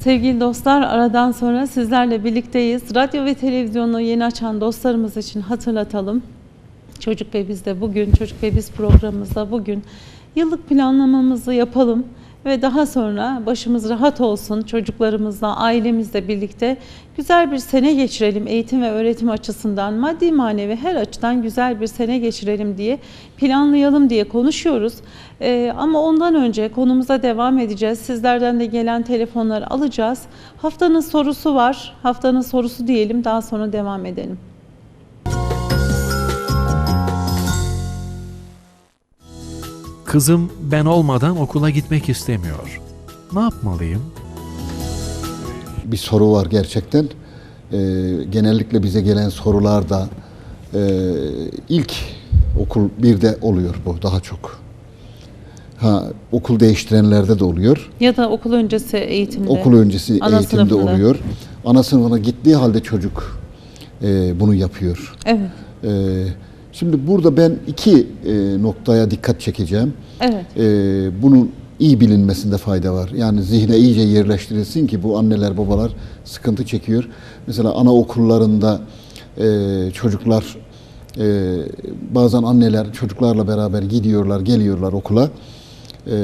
Sevgili dostlar, aradan sonra sizlerle birlikteyiz. Radyo ve televizyonu yeni açan dostlarımız için hatırlatalım. Çocuk ve Biz'de bugün, Çocuk ve Biz programımızda bugün yıllık planlamamızı yapalım ve daha sonra başımız rahat olsun, çocuklarımızla, ailemizle birlikte güzel bir sene geçirelim eğitim ve öğretim açısından, maddi manevi her açıdan güzel bir sene geçirelim diye planlayalım diye konuşuyoruz. Ee, ama ondan önce konumuza devam edeceğiz. Sizlerden de gelen telefonları alacağız. Haftanın sorusu var. Haftanın sorusu diyelim daha sonra devam edelim. Kızım ben olmadan okula gitmek istemiyor. Ne yapmalıyım? bir soru var gerçekten. Ee, genellikle bize gelen sorularda e, ilk okul birde oluyor bu daha çok. Ha okul değiştirenlerde de oluyor. Ya da okul öncesi eğitimde. Okul öncesi Ana eğitimde sınıfında. oluyor. Ana sınıfına gittiği halde çocuk e, bunu yapıyor. Evet. E, şimdi burada ben iki e, noktaya dikkat çekeceğim. Evet. Ee, bunun iyi bilinmesinde fayda var. Yani zihne iyice yerleştirilsin ki bu anneler babalar sıkıntı çekiyor. Mesela anaokullarında e, çocuklar e, bazen anneler çocuklarla beraber gidiyorlar, geliyorlar okula. E,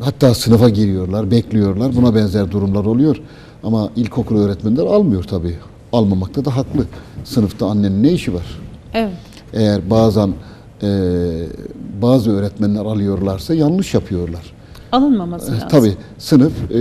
hatta sınıfa giriyorlar, bekliyorlar. Buna benzer durumlar oluyor. Ama ilkokul öğretmenler almıyor tabii. Almamakta da haklı. Sınıfta annenin ne işi var? Evet. Eğer bazen e, bazı öğretmenler alıyorlarsa yanlış yapıyorlar. Alınmaması lazım. Tabii sınıf e,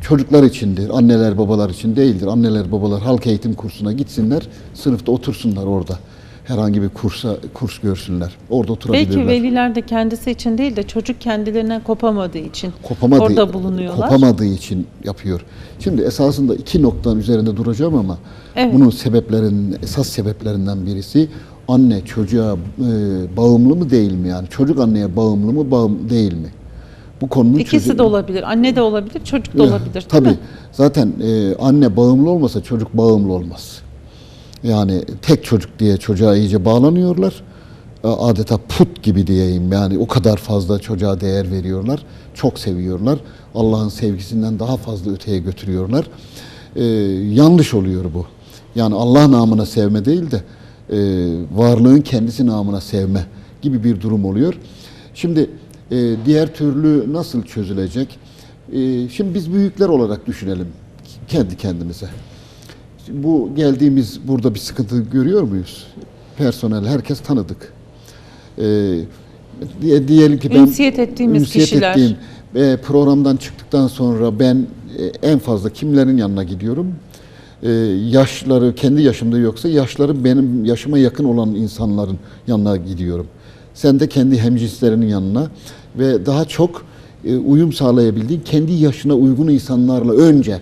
çocuklar içindir, anneler babalar için değildir. Anneler babalar halk eğitim kursuna gitsinler, sınıfta otursunlar orada. Herhangi bir kursa kurs görsünler. Orada oturabilirler. Belki veliler de kendisi için değil de çocuk kendilerinden kopamadığı için kopamadığı, orada bulunuyorlar. kopamadığı için yapıyor. Şimdi esasında iki noktanın üzerinde duracağım ama Evet. bunun sebeplerinin esas sebeplerinden birisi anne çocuğa e, bağımlı mı değil mi yani çocuk anneye bağımlı mı bağım değil mi? Bu konunun İkisi çözü- de olabilir. Anne de olabilir, çocuk da olabilir. değil Tabii. mi? Zaten e, anne bağımlı olmasa çocuk bağımlı olmaz. Yani tek çocuk diye çocuğa iyice bağlanıyorlar. E, Adeta put gibi diyeyim. Yani o kadar fazla çocuğa değer veriyorlar. Çok seviyorlar. Allah'ın sevgisinden daha fazla öteye götürüyorlar. E, yanlış oluyor bu. Yani Allah namına sevme değil de e, varlığın kendisi namına sevme gibi bir durum oluyor. Şimdi e, diğer türlü nasıl çözülecek? E, şimdi biz büyükler olarak düşünelim kendi kendimize. Bu geldiğimiz burada bir sıkıntı görüyor muyuz? Personel herkes tanıdık. E, diye- diyelim ki ben Ünsiyet ettiğimiz ünsiyet kişiler. ettiğim, e, programdan çıktıktan sonra ben e, en fazla kimlerin yanına gidiyorum? E, yaşları kendi yaşımda yoksa yaşları benim yaşıma yakın olan insanların yanına gidiyorum. Sen de kendi hemcinslerinin yanına ve daha çok e, uyum sağlayabildiğin kendi yaşına uygun insanlarla önce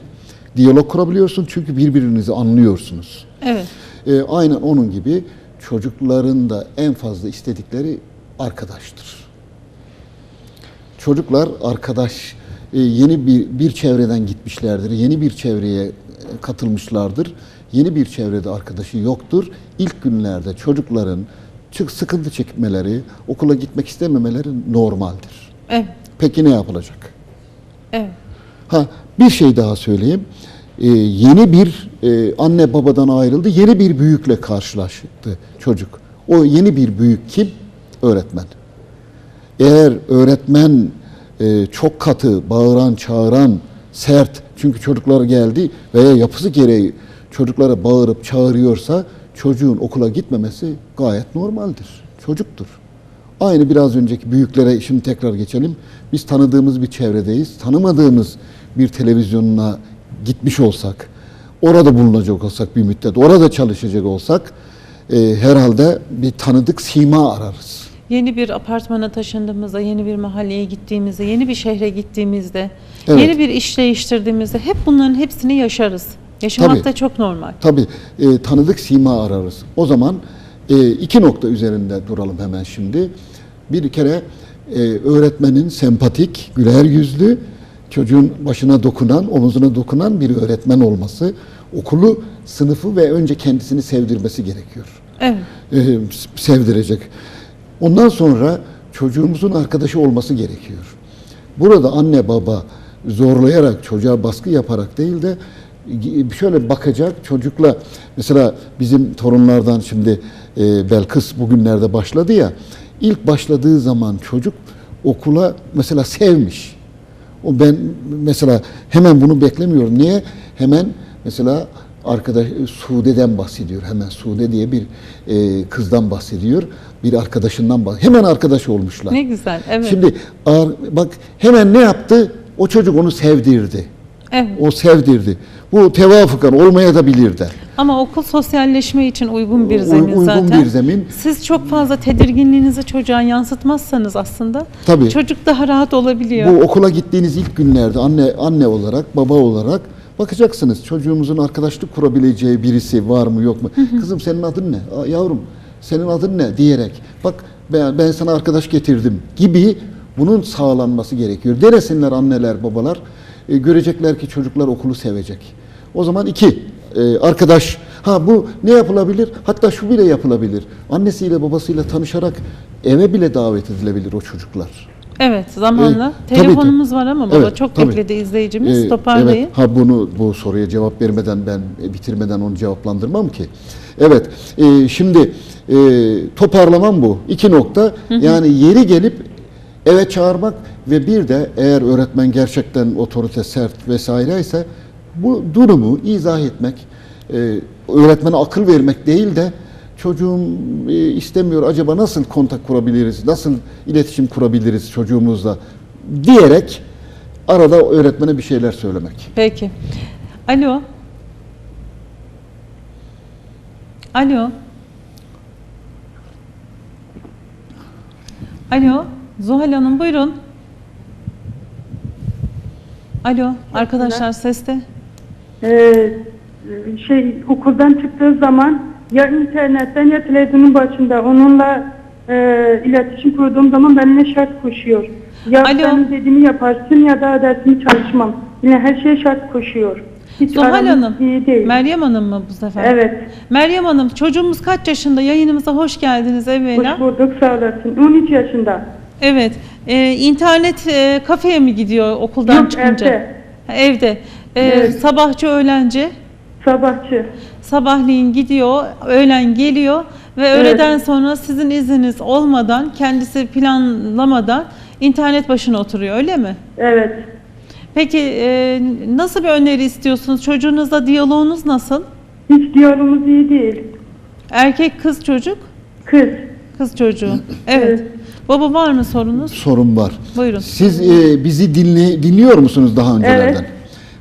diyalog kurabiliyorsun çünkü birbirinizi anlıyorsunuz. Evet. E, aynen onun gibi çocukların da en fazla istedikleri arkadaştır. Çocuklar arkadaş e, yeni bir bir çevreden gitmişlerdir. Yeni bir çevreye e, katılmışlardır. Yeni bir çevrede arkadaşı yoktur. İlk günlerde çocukların çık sıkıntı çekmeleri, okula gitmek istememeleri normaldir. Evet. Peki ne yapılacak? Evet. Ha bir şey daha söyleyeyim. Ee, yeni bir e, anne babadan ayrıldı. Yeni bir büyükle karşılaştı çocuk. O yeni bir büyük kim? Öğretmen. Eğer öğretmen e, çok katı, bağıran, çağıran, sert çünkü çocuklar geldi veya yapısı gereği çocuklara bağırıp çağırıyorsa çocuğun okula gitmemesi gayet normaldir. Çocuktur. Aynı biraz önceki büyüklere şimdi tekrar geçelim. Biz tanıdığımız bir çevredeyiz. Tanımadığımız bir televizyonuna gitmiş olsak, orada bulunacak olsak bir müddet, orada çalışacak olsak e, herhalde bir tanıdık sima ararız. Yeni bir apartmana taşındığımızda, yeni bir mahalleye gittiğimizde, yeni bir şehre gittiğimizde, Evet. yeni bir iş değiştirdiğimizde hep bunların hepsini yaşarız. Yaşamak Tabii. da çok normal. Tabii e, tanıdık sima ararız. O zaman e, iki nokta üzerinde duralım hemen şimdi. Bir kere e, öğretmenin sempatik, güler yüzlü, çocuğun başına dokunan, omuzuna dokunan bir öğretmen olması, okulu, sınıfı ve önce kendisini sevdirmesi gerekiyor. Evet. E, sevdirecek. Ondan sonra çocuğumuzun arkadaşı olması gerekiyor. Burada anne baba zorlayarak, çocuğa baskı yaparak değil de şöyle bakacak çocukla mesela bizim torunlardan şimdi e, Belkıs bugünlerde başladı ya ilk başladığı zaman çocuk okula mesela sevmiş. O ben mesela hemen bunu beklemiyorum. Niye? Hemen mesela arkadaş Sude'den bahsediyor. Hemen Sude diye bir e, kızdan bahsediyor. Bir arkadaşından bahsediyor. Hemen arkadaş olmuşlar. Ne güzel. Evet. Şimdi bak hemen ne yaptı? O çocuk onu sevdirdi. Evet. O sevdirdi. Bu tevafukan olmaya da bilir de. Ama okul sosyalleşme için uygun bir zemin uygun zaten. bir zemin. Siz çok fazla tedirginliğinizi çocuğa yansıtmazsanız aslında Tabii. çocuk daha rahat olabiliyor. Bu okula gittiğiniz ilk günlerde anne anne olarak, baba olarak bakacaksınız çocuğumuzun arkadaşlık kurabileceği birisi var mı yok mu? Kızım senin adın ne? Yavrum senin adın ne diyerek bak ben, ben sana arkadaş getirdim gibi bunun sağlanması gerekiyor. Denesinler anneler, babalar. E, görecekler ki çocuklar okulu sevecek. O zaman iki e, arkadaş ha bu ne yapılabilir? Hatta şu bile yapılabilir. Annesiyle babasıyla tanışarak eve bile davet edilebilir o çocuklar. Evet zamanla. Ee, tabii, Telefonumuz var ama baba Evet, çok tabii. bekledi izleyicimiz. Ee, Toparlayın. Evet, ha bunu bu soruya cevap vermeden ben e, bitirmeden onu cevaplandırmam ki. Evet, e, şimdi e, toparlamam bu. İki nokta. Yani yeri gelip eve çağırmak ve bir de eğer öğretmen gerçekten otorite sert vesaire ise bu durumu izah etmek, e, öğretmene akıl vermek değil de çocuğum e, istemiyor acaba nasıl kontak kurabiliriz, nasıl iletişim kurabiliriz çocuğumuzla diyerek arada öğretmene bir şeyler söylemek. Peki. Alo. Alo. Alo. Zuhal Hanım buyurun. Alo. Arkadaşlar seste. Ee, şey okuldan çıktığı zaman ya internetten ya televizyonun başında onunla e, iletişim kurduğum zaman benimle şart koşuyor. Ya Alo. benim dediğimi yaparsın ya da dersimi çalışmam. Yine her şeye şart koşuyor. Hiç Zuhal Hanım. iyi değil. Meryem Hanım mı bu sefer? Evet. Meryem Hanım çocuğumuz kaç yaşında? Yayınımıza hoş geldiniz evvela. Hoş bulduk sağ olasın. 13 yaşında. Evet. Ee, internet e, kafeye mi gidiyor okuldan Yok çıkınca? evde. Ha, Evde. Ee, Evet. Sabahçı öğlenci. Sabahçı. Sabahleyin gidiyor, öğlen geliyor ve öğleden sonra sizin izniniz olmadan, kendisi planlamadan internet başına oturuyor öyle mi? Evet. Peki e, nasıl bir öneri istiyorsunuz? Çocuğunuzla diyaloğunuz nasıl? Hiç diyalogumuz iyi değil. Erkek kız çocuk? Kız. Kız çocuğu. Evet. Evet. Baba var mı sorunuz? Sorun var. Buyurun. Siz e, bizi dinle, dinliyor musunuz daha öncelerden? Evet.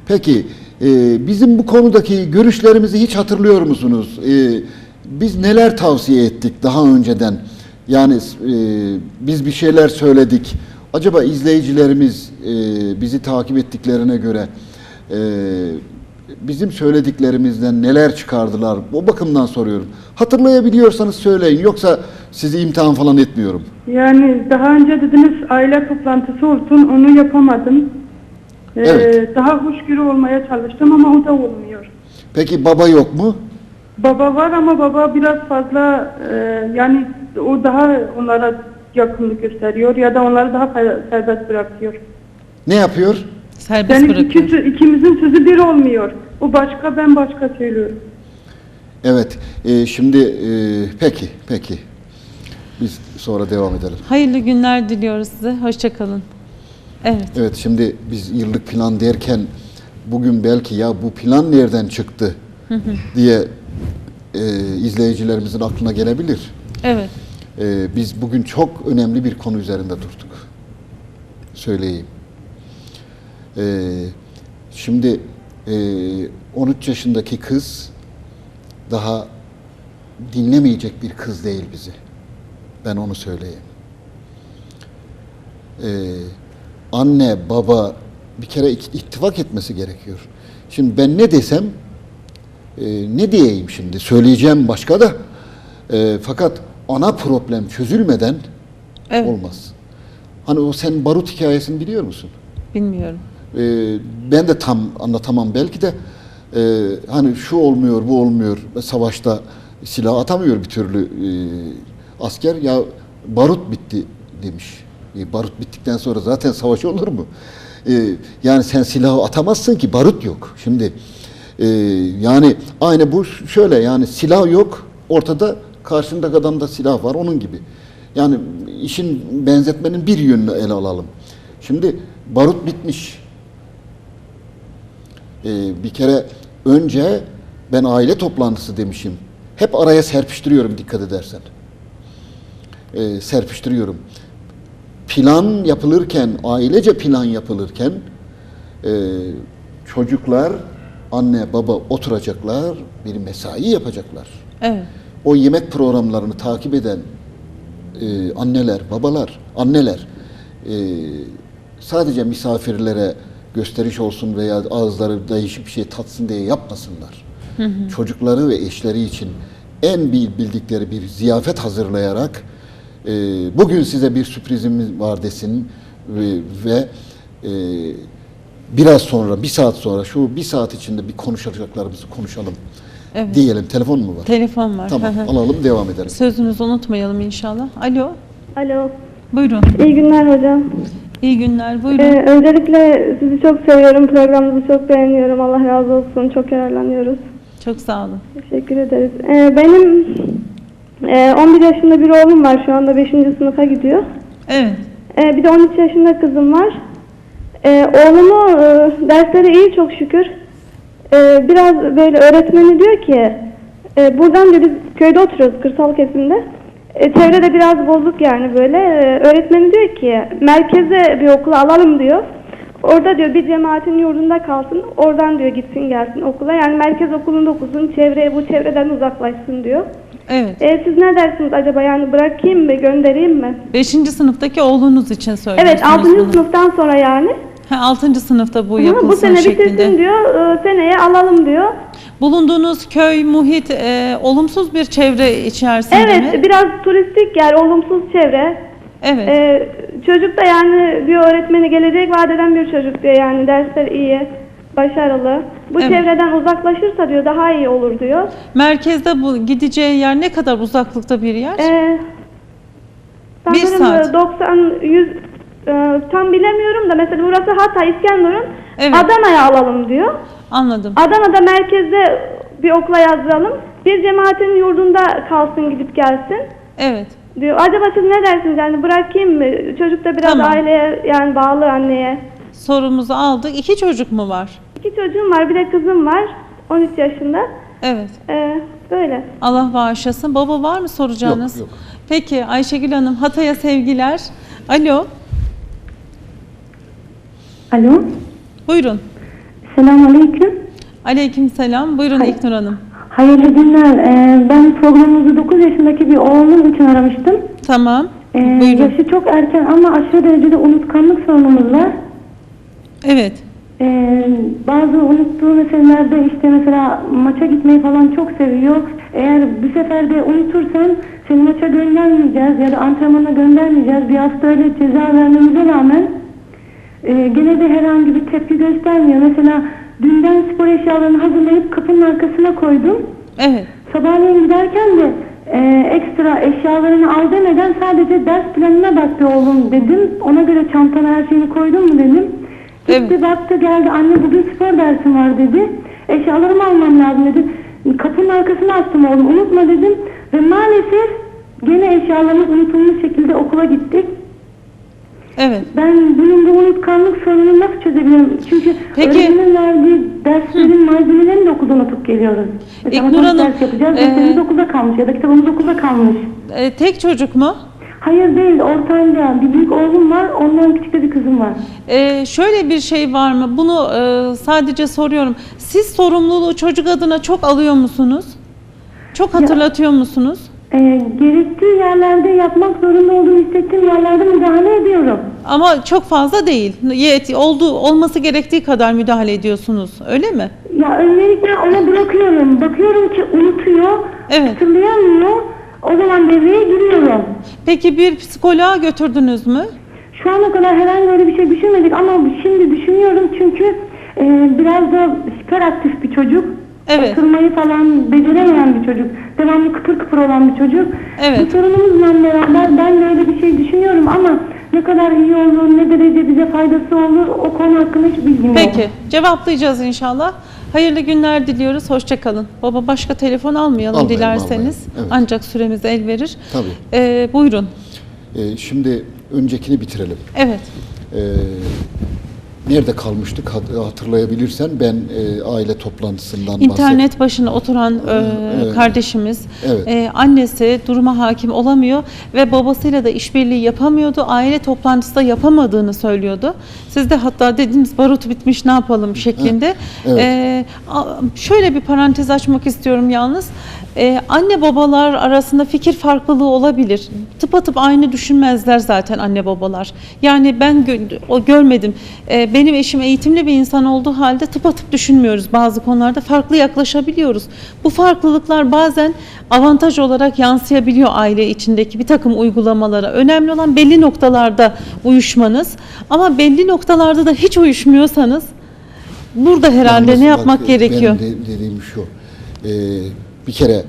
Peki e, bizim bu konudaki görüşlerimizi hiç hatırlıyor musunuz? E, biz neler tavsiye ettik daha önceden? Yani e, biz bir şeyler söyledik. Acaba izleyicilerimiz e, bizi takip ettiklerine göre e, bizim söylediklerimizden neler çıkardılar? O bakımdan soruyorum. Hatırlayabiliyorsanız söyleyin. Yoksa sizi imtihan falan etmiyorum. Yani daha önce dediniz aile toplantısı olsun onu yapamadım. Ee, Evet. Daha hoşgörü olmaya çalıştım ama o da olmuyor. Peki baba yok mu? Baba var ama baba biraz fazla e, yani o daha onlara yakınlık gösteriyor ya da onları daha fer- serbest bırakıyor. Ne yapıyor? Serbest Yani bırakıyor. ikisi, ikimizin sözü bir olmuyor. O başka ben başka söylüyorum. Evet. e, şimdi e, peki, peki. Biz sonra devam edelim. Hayırlı günler diliyoruz size. Hoşçakalın. Evet. Evet, şimdi biz yıllık plan derken bugün belki ya bu plan nereden çıktı diye e, izleyicilerimizin aklına gelebilir. Evet. E, biz bugün çok önemli bir konu üzerinde durduk. Söyleyeyim. E, şimdi e, 13 yaşındaki kız daha dinlemeyecek bir kız değil bizi. Ben onu söyleyeyim. Ee, anne, baba bir kere ittifak etmesi gerekiyor. Şimdi ben ne desem, e, ne diyeyim şimdi? Söyleyeceğim başka da. E, fakat ana problem çözülmeden Evet. olmaz. Hani o sen barut hikayesini biliyor musun? Bilmiyorum. Ee, ben de tam anlatamam belki de e, hani şu olmuyor bu olmuyor savaşta silah atamıyor bir türlü e, asker ya barut bitti demiş. E, barut bittikten sonra zaten savaş olur mu? e, yani sen silahı atamazsın ki barut yok. Şimdi e, yani aynı bu şöyle yani silah yok ortada karşındaki adamda silah var onun gibi. Yani işin benzetmenin bir yönünü ele alalım. Şimdi barut bitmiş. Ee, bir kere önce ben aile toplantısı demişim. Hep araya serpiştiriyorum dikkat edersen. Ee, serpiştiriyorum. Plan yapılırken, ailece plan yapılırken e, çocuklar, anne baba oturacaklar, bir mesai yapacaklar. Evet. O yemek programlarını takip eden e, anneler, babalar, anneler e, sadece misafirlere gösteriş olsun veya ağızları değişik bir şey tatsın diye yapmasınlar. Çocukları ve eşleri için en bil- bildikleri bir ziyafet hazırlayarak e, bugün size bir sürprizimiz var desin ve, ve e, biraz sonra, bir saat sonra şu bir saat içinde bir konuşacaklarımızı konuşalım Evet. diyelim. Telefon mu var? Telefon var. Tamam alalım devam edelim. Sözünüzü unutmayalım inşallah. Alo. Alo. Buyurun. İyi günler hocam. İyi günler. Buyurun. Ee, öncelikle sizi çok seviyorum. Programınızı çok beğeniyorum. Allah razı olsun. Çok yararlanıyoruz. Çok sağ olun. Teşekkür ederiz. Ee, benim e, 11 yaşında bir oğlum var. Şu anda 5. sınıfa gidiyor. Evet. Ee, bir de 13 yaşında kızım var. Ee, oğlumu e, dersleri iyi çok şükür. Ee, biraz böyle öğretmeni diyor ki e, buradan diyor biz köyde oturuyoruz kırsal kesimde. E, çevre de biraz bozuk yani böyle. E, öğretmeni diyor ki merkeze bir okula alalım diyor. Orada diyor bir cemaatin yurdunda kalsın. Oradan diyor gitsin gelsin okula. Yani merkez okulunda okusun. Çevreye bu çevreden uzaklaşsın diyor. Evet. E, siz ne dersiniz acaba? Yani bırakayım mı göndereyim mi? Beşinci sınıftaki oğlunuz için söylüyorsunuz. Evet 6. bunu. sınıftan sonra yani. Ha, altıncı sınıfta bu yapılsın bu sene şeklinde. bitirsin diyor, e, seneye alalım diyor. Bulunduğunuz köy, muhit e, olumsuz bir çevre içerisinde Evet, mi? biraz turistik yer, olumsuz çevre. Evet. E, çocuk da yani bir öğretmeni gelecek vaat eden bir çocuk diyor yani dersler iyi, başarılı. Bu Evet. çevreden uzaklaşırsa diyor daha iyi olur diyor. Merkezde bu gideceği yer ne kadar uzaklıkta bir yer? E, Bir saat. 90 100 e, tam bilemiyorum da mesela burası Hatay, İskenderun. Evet. Adana'ya alalım diyor. Anladım. Adana'da merkezde bir okula yazdıralım. Bir cemaatin yurdunda kalsın gidip gelsin Evet. diyor. Acaba siz ne dersiniz yani bırakayım mı? Çocuk da biraz Tamam. aileye yani bağlı anneye. Sorumuzu aldık. İki çocuk mu var? İki çocuğum var bir de kızım var 13 yaşında. Evet. Ee, böyle. Allah bağışlasın. Baba var mı soracağınız? Yok, yok. Peki Ayşegül Hanım Hatay'a sevgiler. Alo. Alo. Buyurun. Selamünaleyküm. Aleykümselam. Buyurun Hayır. İknur Hanım. Hayırlı günler. Ee, ben programınızı 9 yaşındaki bir oğlum için aramıştım. Tamam. Ee, Buyurun. yaşı çok erken ama aşırı derecede unutkanlık sorunumuz var. Evet. Ee, bazı unuttuğu meselelerde işte mesela maça gitmeyi falan çok seviyor. Eğer bir seferde unutursan seni maça göndermeyeceğiz ya da antrenmana göndermeyeceğiz. Bir hafta öyle ceza vermemize rağmen e, gene de herhangi bir tepki göstermiyor. Mesela dünden spor eşyalarını hazırlayıp kapının arkasına koydum. Evet. Sabahleyin giderken de e, ekstra eşyalarını al demeden sadece ders planına bak be oğlum dedim. Ona göre çantana her şeyini koydun mu dedim. Evet. baktı geldi anne bugün spor dersim var dedi. Eşyalarımı almam lazım dedi. Kapının arkasına attım oğlum unutma dedim. Ve maalesef gene eşyalarımız unutulmuş şekilde okula gittik. Evet. Ben bunun bu unutkanlık sorununu nasıl çözebilirim? Çünkü Peki- öğretmenin verdiği derslerin malzemelerini de okulda unutup geliyoruz. Mesela matematik Hanım, ders yapacağız, e, derslerimiz okulda kalmış ya da kitabımız okulda kalmış. Ee, tek çocuk mu? Hayır değil, ortanca. Bir büyük oğlum var, ondan küçük de bir kızım var. Ee, şöyle bir şey var mı? Bunu e, sadece soruyorum. Siz sorumluluğu çocuk adına çok alıyor musunuz? Çok hatırlatıyor musunuz? E, gerektiği yerlerde yapmak zorunda olduğunu hissettiğim yerlerde müdahale ediyorum. Ama çok fazla değil. Yet, olduğu, olması gerektiği kadar müdahale ediyorsunuz. Öyle mi? Ya öncelikle ona bırakıyorum. Bakıyorum ki unutuyor, Evet. hatırlayamıyor. O zaman devreye giriyorum. Peki bir psikoloğa götürdünüz mü? Şu ana kadar herhangi öyle bir şey düşünmedik ama şimdi düşünüyorum çünkü e, biraz da hiperaktif bir çocuk. Evet. Oturmayı falan beceremeyen bir çocuk. Devamlı kıpır kıpır olan bir çocuk. Evet. Bu sorunumuzla beraber ben de öyle bir şey düşünüyorum ama ne kadar iyi olur, ne derece bize faydası olur o konu hakkında hiç bilgim yok. Peki cevaplayacağız inşallah. Hayırlı günler diliyoruz. Hoşçakalın. Baba başka telefon almayalım Almayalım, dilerseniz. almayalım. Evet. Ancak süremiz el verir. Tabii. Ee, buyurun. E, şimdi öncekini bitirelim. Evet. E, nerede kalmıştık Hat- hatırlayabilirsen ben e, aile toplantısından bahsettim. İnternet başına oturan e, evet. kardeşimiz, Evet. e, annesi duruma hakim olamıyor ve babasıyla da işbirliği yapamıyordu. Aile toplantısı da yapamadığını söylüyordu. Siz de hatta dediniz barut bitmiş ne yapalım şeklinde. evet. E, şöyle bir parantez açmak istiyorum yalnız. E, anne babalar arasında fikir farklılığı olabilir. Tıpatıp aynı düşünmezler zaten anne babalar. Yani ben gö- o görmedim. E, benim eşim eğitimli bir insan olduğu halde tıpatıp düşünmüyoruz bazı konularda. Farklı yaklaşabiliyoruz. Bu farklılıklar bazen avantaj olarak yansıyabiliyor aile içindeki bir takım uygulamalara. Önemli olan belli noktalarda uyuşmanız. Ama belli noktalarda da hiç uyuşmuyorsanız burada herhalde Yalnız ne bak, yapmak e, gerekiyor? Benim de- dediğim şu. e, bir kere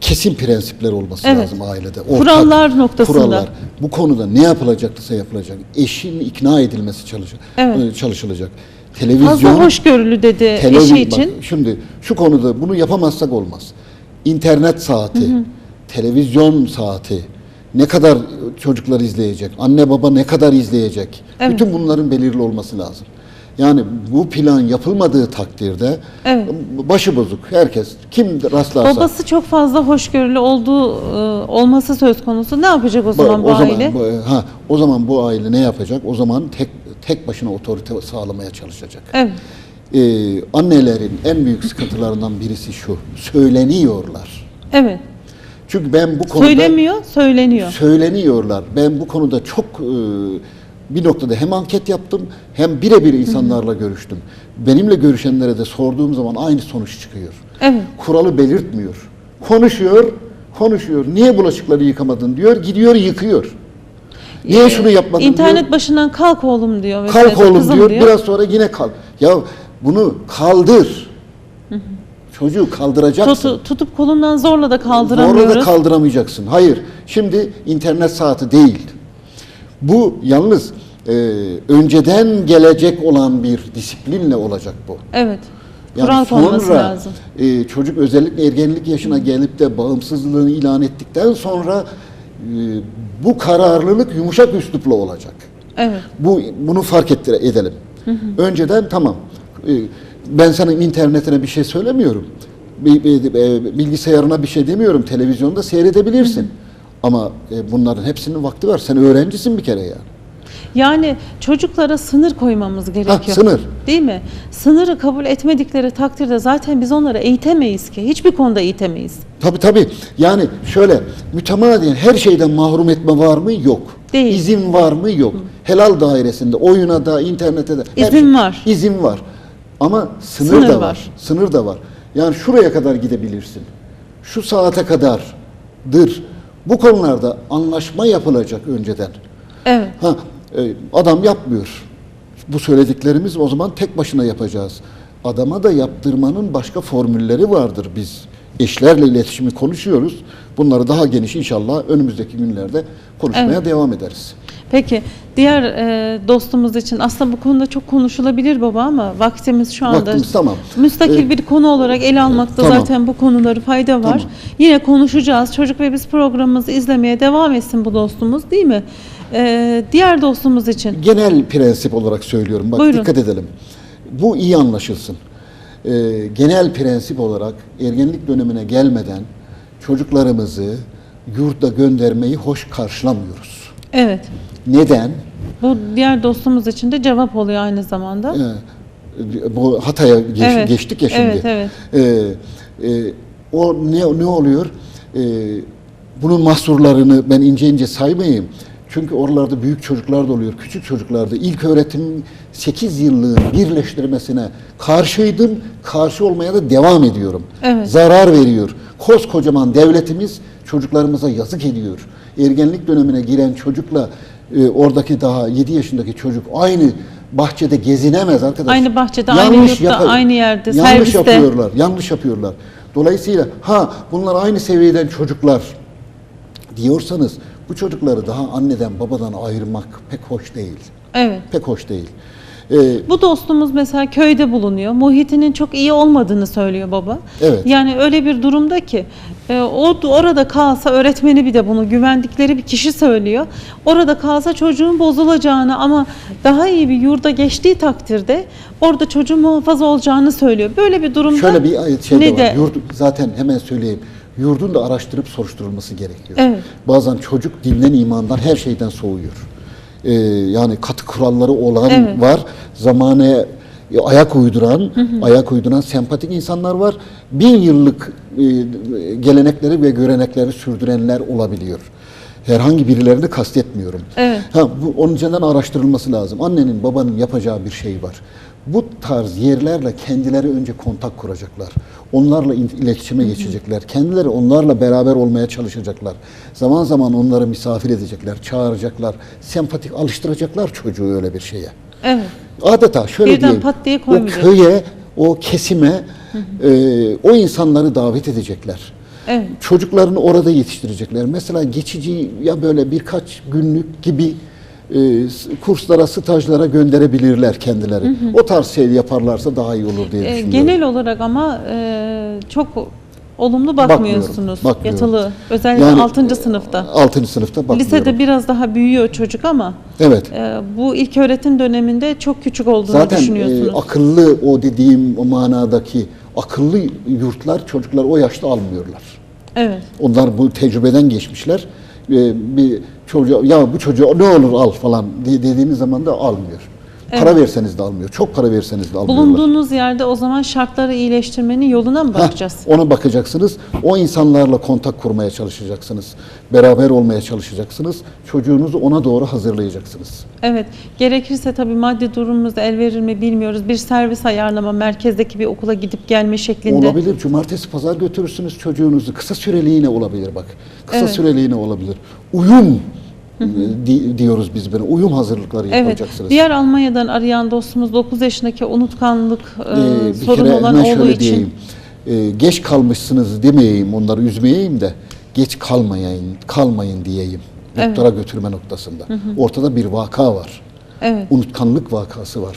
kesin prensipler olması Evet. lazım ailede. Ortak Kurallar noktasında. Kurallar. Bu konuda ne yapılacaksa yapılacak. Eşin ikna edilmesi çalışacak. Evet. e, çalışılacak. Televizyon Fazla hoşgörülü dedi Televiz- eşi bak, için. şimdi şu konuda bunu yapamazsak olmaz. İnternet saati, televizyon saati, ne kadar çocuklar izleyecek, anne baba ne kadar izleyecek. Evet. Bütün bunların belirli olması lazım. Yani bu plan yapılmadığı takdirde Evet. başı bozuk herkes kim rastlarsa Babası çok fazla hoşgörülü olduğu e, olması söz konusu. Ne yapacak o bu- zaman bu o zaman aile? bu- ha o zaman bu aile ne yapacak? O zaman tek tek başına otorite sağlamaya çalışacak. Evet. Ee, annelerin en büyük sıkıntılarından birisi şu. Söyleniyorlar. Evet. Çünkü ben bu konuda Söylemiyor, söyleniyor. söyleniyorlar. Ben bu konuda çok e, bir noktada hem anket yaptım hem birebir insanlarla görüştüm. Benimle görüşenlere de sorduğum zaman aynı sonuç çıkıyor. Evet. Kuralı belirtmiyor. Konuşuyor, konuşuyor. Niye bulaşıkları yıkamadın diyor, gidiyor yıkıyor. Niye şunu yapmadın İnternet diyor. başından kalk oğlum diyor. mesela, Kalk oğlum kızım diyor, biraz sonra yine kalk. Ya bunu kaldır. Çocuğu kaldıracaksın. Tutu- tutup kolundan zorla da kaldıramıyoruz. Zorla da kaldıramayacaksın. Hayır. Şimdi internet saati değil. Bu yalnız e, önceden gelecek olan bir disiplinle olacak bu. evet. Yani Kural sonra lazım. e, çocuk özellikle ergenlik yaşına gelip de bağımsızlığını ilan ettikten sonra e, bu kararlılık yumuşak üslupla olacak. Evet. Bu bunu fark ettir edelim. Önceden tamam. e, Ben sana internetine bir şey söylemiyorum. E, Bilgisayarına bir şey demiyorum. Televizyonda seyredebilirsin. Ama e, bunların hepsinin vakti var. Sen öğrencisin bir kere ya. Yani çocuklara sınır koymamız gerekiyor. sınır. Değil mi? Sınırı kabul etmedikleri takdirde zaten biz onları eğitemeyiz ki. Hiçbir konuda eğitemeyiz. Tabii tabii. Yani şöyle mütemadiyen her şeyden mahrum etme var mı? Yok. Değil. İzin var mı? Yok. Helal dairesinde, oyuna da, internete de. İzin var. İzin var. Ama sınır, Sınır da var. var. Sınır da var. Yani şuraya kadar gidebilirsin. Şu saate kadardır. Bu konularda anlaşma yapılacak önceden. Evet. Ha, e, adam yapmıyor. Bu söylediklerimiz o zaman tek başına yapacağız. Adama da yaptırmanın başka formülleri vardır. Biz eşlerle iletişimi konuşuyoruz. Bunları daha geniş inşallah önümüzdeki günlerde konuşmaya Evet. devam ederiz. Peki diğer e, dostumuz için aslında bu konuda çok konuşulabilir baba ama vaktimiz şu anda Vaktimiz tamam. müstakil Ee, bir konu olarak ele almakta tamam. zaten bu konuları fayda var. Tamam. Yine konuşacağız. Çocuk ve biz programımızı izlemeye devam etsin bu dostumuz değil mi? Ee, diğer dostumuz için. Genel prensip olarak söylüyorum. Bak Buyurun. dikkat edelim. Bu iyi anlaşılsın. Ee, genel prensip olarak ergenlik dönemine gelmeden çocuklarımızı yurda göndermeyi hoş karşılamıyoruz. Evet. Neden? Bu diğer dostumuz için de cevap oluyor aynı zamanda. Ee, bu Hatay'a geç- Evet. geçtik ya şimdi. Evet, evet. Ee, e, o ne ne oluyor? Ee, bunun mahsurlarını ben ince ince saymayayım. Çünkü oralarda büyük çocuklar da oluyor, küçük çocuklar da. İlk öğretim 8 yıllığın birleştirmesine karşıydım, karşı olmaya da devam ediyorum. Evet. Zarar veriyor. Koskocaman devletimiz çocuklarımıza yazık ediyor. Ergenlik dönemine giren çocukla e, oradaki daha 7 yaşındaki çocuk aynı bahçede gezinemez arkadaş. Aynı bahçede, aynı yurtta, aynı yerde, yanlış serviste. yapıyorlar. Yanlış yapıyorlar. Dolayısıyla ha bunlar aynı seviyeden çocuklar diyorsanız Bu çocukları daha anneden babadan ayırmak pek hoş değil. Evet. Pek hoş değil. Ee, Bu dostumuz mesela köyde bulunuyor. Muhitinin çok iyi olmadığını söylüyor baba. Evet. Yani öyle bir durumda ki e, o orada kalsa öğretmeni bir de bunu güvendikleri bir kişi söylüyor. Orada kalsa çocuğun bozulacağını ama daha iyi bir yurda geçtiği takdirde orada çocuğun muhafaza olacağını söylüyor. Böyle bir durumda Şöyle bir şey de ne var. de Yurt, zaten hemen söyleyeyim. Yurdun da araştırıp soruşturulması gerekiyor. Evet. Bazen çocuk dinden, imandan, her şeyden soğuyor. Ee, yani katı kuralları olan Evet. var. Zamanı ayak uyduran, ayak uyduran sempatik insanlar var. Bin yıllık e, gelenekleri ve görenekleri sürdürenler olabiliyor. Herhangi birilerini kastetmiyorum. Evet. Ha, bu onun içinden araştırılması lazım. Annenin, babanın yapacağı bir şey var. Bu tarz yerlerle kendileri önce kontak kuracaklar. Onlarla iletişime geçecekler. Kendileri onlarla beraber olmaya çalışacaklar. Zaman zaman onları misafir edecekler, çağıracaklar. Sempatik alıştıracaklar çocuğu öyle bir şeye. evet. Adeta şöyle Birden diyeyim. pat diye o köye, o kesime e, o insanları davet edecekler. Evet. Çocuklarını orada yetiştirecekler. Mesela geçici ya böyle birkaç günlük gibi kurslara, stajlara gönderebilirler kendileri. O tarz şey yaparlarsa daha iyi olur diye E, düşünüyorum. genel olarak ama e, çok olumlu bakmıyorsunuz. bakmıyorum. Yatılı özellikle Yani, 6. sınıfta. 6. sınıfta bakmıyorum. Lisede biraz daha büyüyor çocuk ama Evet. e, bu ilk öğretim döneminde çok küçük olduğunu Zaten düşünüyorsunuz. e, akıllı o dediğim o manadaki akıllı yurtlar çocuklar o yaşta almıyorlar. evet. Onlar bu tecrübeden geçmişler. Ee, bir çocuğa ya bu çocuğa ne olur al falan dediğimiz zaman da almıyor. Para verseniz de almıyor. Çok para verseniz de almıyorlar. Bulunduğunuz yerde o zaman şartları iyileştirmenin yoluna mı Heh, bakacağız? ona bakacaksınız. O insanlarla kontak kurmaya çalışacaksınız. Beraber olmaya çalışacaksınız. Çocuğunuzu ona doğru hazırlayacaksınız. Evet. Gerekirse tabii maddi durumumuz el verir mi bilmiyoruz. Bir servis ayarlama, merkezdeki bir okula gidip gelme şeklinde. Olabilir. Cumartesi pazar götürürsünüz çocuğunuzu. Kısa süreliğine olabilir bak. Kısa Evet. süreliğine olabilir. Uyum di- diyoruz biz böyle. Uyum hazırlıkları Evet. yapacaksınız. Diğer Almanya'dan arayan dostumuz 9 yaşındaki unutkanlık e, Ee, sorunu olan oğlu için. diyeyim. Ee, geç kalmışsınız demeyeyim, onları üzmeyeyim de geç kalmayın, kalmayın diyeyim. Evet. Doktora götürme noktasında. Ortada bir vaka var. Evet. Unutkanlık vakası var.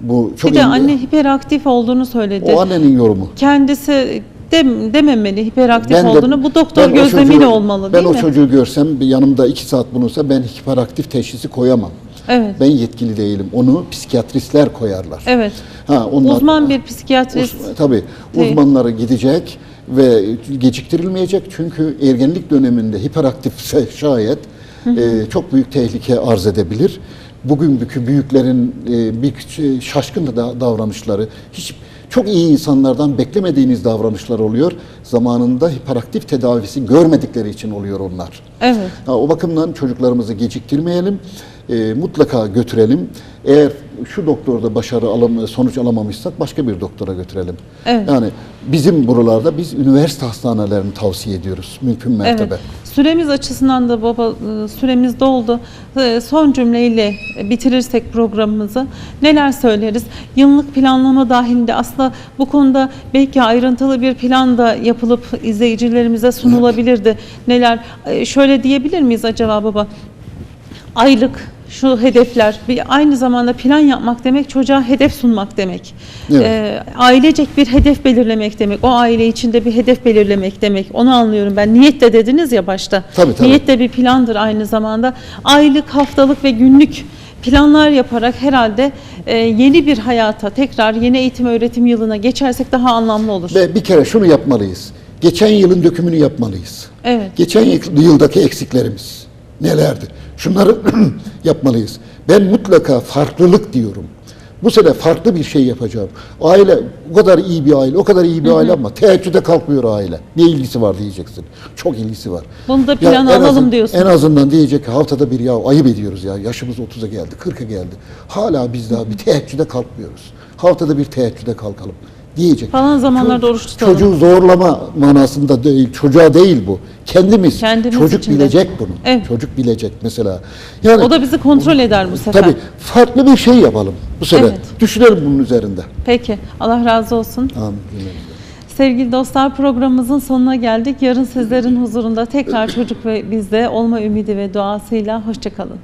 Bu çok bir de iyi- anne hiperaktif olduğunu söyledi. o annenin yorumu. Kendisi dem, dememeli hiperaktif Ben de- olduğunu. Bu doktor ben o gözlemiyle çocuğu- olmalı ben değil o mi? çocuğu görsem yanımda iki saat bulunsa ben hiperaktif teşhisi koyamam. Evet. Ben yetkili değilim. Onu psikiyatristler koyarlar. Evet. Ha, onlar, Uzman bir psikiyatrist. Uz- tabii Te- uzmanları gidecek ve geciktirilmeyecek çünkü ergenlik döneminde hiperaktifse şayet e, çok büyük tehlike arz edebilir. Bugünkü büyüklerin e, bir şaşkın da davranışları hiç çok iyi insanlardan beklemediğiniz davranışlar oluyor. Zamanında hiperaktif tedavisi görmedikleri için oluyor onlar. Evet. Ha, o bakımdan çocuklarımızı geciktirmeyelim, e, mutlaka götürelim. Eğer şu doktorda başarı alam sonuç alamamışsak başka bir doktora götürelim. Evet. Yani bizim buralarda biz üniversite hastanelerini tavsiye ediyoruz mümkün mertebe. Evet. Süremiz açısından da baba e, süremiz doldu. E, Son cümleyle bitirirsek programımızı neler söyleriz? Yıllık planlama dahilinde aslında bu konuda belki ayrıntılı bir plan da yapılıp izleyicilerimize sunulabilirdi. Neler? E, Şöyle diyebilir miyiz acaba baba? Aylık şu hedefler bir aynı zamanda plan yapmak demek çocuğa hedef sunmak demek. Evet. Ee, ailecek bir hedef belirlemek demek. O aile içinde bir hedef belirlemek demek. Onu anlıyorum ben. Niyet de dediniz ya başta. Tabii, tabii. Niyet de bir plandır aynı zamanda. Aylık, haftalık ve günlük planlar yaparak herhalde e, yeni bir hayata tekrar yeni eğitim öğretim yılına geçersek daha anlamlı olur. Ve bir kere şunu yapmalıyız. Geçen yılın dökümünü yapmalıyız. Evet. Geçen yıl- yıldaki eksiklerimiz nelerdi? Şunları yapmalıyız. Ben mutlaka farklılık diyorum. Bu sene farklı bir şey yapacağım. Aile o kadar iyi bir aile, o kadar iyi bir aile ama teheccüde kalkmıyor aile. Ne ilgisi var diyeceksin. Çok ilgisi var. Bunu da plana alalım azın- diyorsun. En azından diyecek ki haftada bir ya ayıp ediyoruz ya. Yaşımız 30'a geldi, 40'a geldi. Hala biz daha bir teheccüde kalkmıyoruz. Haftada bir teheccüde kalkalım diyecek. Falan zamanlarda oruç tutalım. Çocuğu zorlama manasında değil, çocuğa değil bu. Kendimiz, Kendimiz çocuk için de. bilecek bunu. Evet. Çocuk bilecek mesela. Yani O da bizi kontrol eder bu sefer. tabii farklı bir şey yapalım bu sene. Evet. Düşünelim bunun üzerinde. Peki. Allah razı olsun. Amin. Sevgili dostlar programımızın sonuna geldik. Yarın sizlerin huzurunda tekrar çocuk ve bizde olma ümidi ve duasıyla hoşçakalın.